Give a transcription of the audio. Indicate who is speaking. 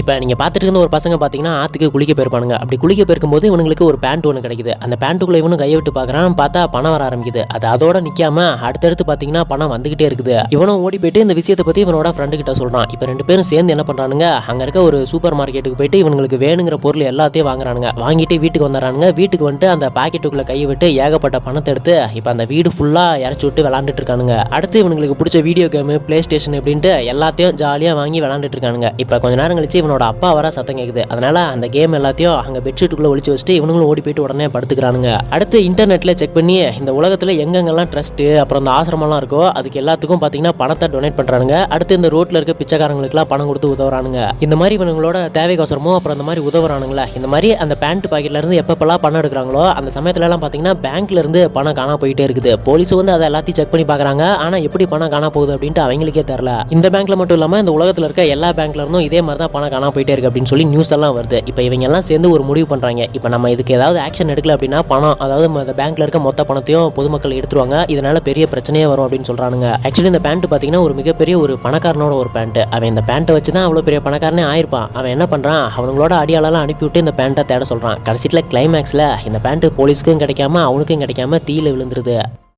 Speaker 1: இப்போ நீங்கள் பார்த்துட்டு இருந்த ஒரு பசங்க பார்த்தீங்கன்னா ஆற்றுக்கு குளிக்க போயிருப்பானுங்க. அப்படி குளிக்க போயிருக்கும்போது இவனுங்களுக்கு ஒரு பேண்ட் ஒன்று கிடைக்குது. அந்த பேண்ட்டுக்குள்ளே இவனும் கையை விட்டு பார்க்குறான் பார்த்தா பணம் வர ஆரம்பிக்குது. அது அதோட நிற்காம அடுத்தடுத்து பார்த்தீங்கன்னா பணம் வந்துகிட்டே இருக்குது. இவனும் ஓடி போயிட்டு இந்த விஷயத்தை பற்றி இவனோட ஃப்ரெண்டு கிட்ட சொல்கிறான் இப்போ ரெண்டு பேரும் சேர்ந்து என்ன பண்ணுறானுங்க அங்கே இருக்க ஒரு சூப்பர் மார்க்கெட்டுக்கு போயிட்டு இவங்களுக்கு வேணுங்கிற பொருள் எல்லாத்தையும் வாங்குறானுங்க. வாங்கிட்டு வீட்டுக்கு வந்துடுறானுங்க வீட்டுக்கு வந்துட்டு அந்த பாக்கெட்டுக்குள்ளே கை விட்டு ஏகப்பட்ட பணத்தை எடுத்து இப்போ அந்த வீடு ஃபுல்லாக இறச்சி விட்டு விளாண்டுட்டு இருக்கானுங்க. அடுத்து இவங்களுக்கு பிடிச்ச வீடியோ கேமு ப்ளே ஸ்டேஷன் அப்படின்ட்டு எல்லாத்தையும் ஜாலியாக வாங்கி விளாண்டுட்டு இருக்கானுங்க. இப்போ கொஞ்ச நேரம் கழிச்சு இவனோட அப்பா வர சத்தம் கேட்குது அதனால அந்த கேம் எல்லாத்தையும் அங்கே பெட்ஷீட்டுக்குள்ளே ஒழிச்சு வச்சுட்டு இவனுங்களும் ஓடி போயிட்டு உடனே படுத்துக்கிறானுங்க. அடுத்து இன்டர்நெட்டில் செக் பண்ணி இந்த உலகத்தில் எங்கெங்கெல்லாம் ட்ரஸ்ட்டு அப்புறம் இந்த ஆசிரமம்லாம் இருக்கோ அதுக்கு எல்லாத்துக்கும் பார்த்தீங்கன்னா பணத்தை டொனேட் பண்ணுறானுங்க அடுத்து இந்த ரோட்டில் இருக்க பிச்சைக்காரங்களுக்குலாம் பணம் கொடுத்து உதவுறானுங்க. இந்த மாதிரி இவனுங்களோட தேவைக்கோசரமோ அப்புறம் இந்த மாதிரி உதவுறானுங்களே. இந்த மாதிரி அந்த பேண்ட் பாக்கெட்ல இருந்து எப்பப்பெல்லாம் பணம் எடுக்கிறாங்களோ அந்த சமயத்துலலாம் பார்த்தீங்கன்னா பேங்க்ல இருந்து பணம் காணா போயிட்டே இருக்குது. போலீஸ் வந்து அதை எல்லாத்தையும் செக் பண்ணி பார்க்குறாங்க ஆனால் எப்படி பணம் காணா போகுது அப்படின்ட்டு அவங்களுக்கே தெரில இந்த பேங்க்ல மட்டும் இல்லாமல் இந்த உலகத்தில் இருக்க எல்லா பேங்க்ல இருந்தும் இதே மாதிரி தான் பணம் காணாமல் போயிட்டே இருக்கு அப்படின்னு சொல்லி நியூஸ் எல்லாம் வருது. இப்போ இவங்க எல்லாம் சேர்ந்து ஒரு முடிவு பண்ணுறாங்க இப்போ நம்ம இதுக்கு ஏதாவது ஆக்ஷன் எடுக்கல அப்படின்னா பணம் அதாவது இந்த பேங்க்ல இருக்க மொத்த பணத்தையும் பொதுமக்கள் எடுத்துருவாங்க. இதனால பெரிய பிரச்சனையே வரும் அப்படின்னு சொல்கிறானுங்க ஆக்சுவலி இந்த பேண்ட் பார்த்தீங்கன்னா ஒரு மிகப்பெரிய ஒரு பணக்காரனோட ஒரு பேண்ட் அவன் இந்த பேண்ட்டை வச்சு தான் அவ்வளோ பெரிய பணக்காரனே ஆயிருப்பான். அவன் என்ன பண்ணுறான் அவங்களோட அடியாளெல்லாம் அனுப்பிவிட்டு இந்த பேண்ட்டை தேட சொல்கிறான் கடைசியில் கிளைமேக்ஸில் இந்த பேண்ட்டு போலீஸ்க்கும் கிடைக்காம அவனுக்கும் கிடைக்காம தீயில விழுந்துருது.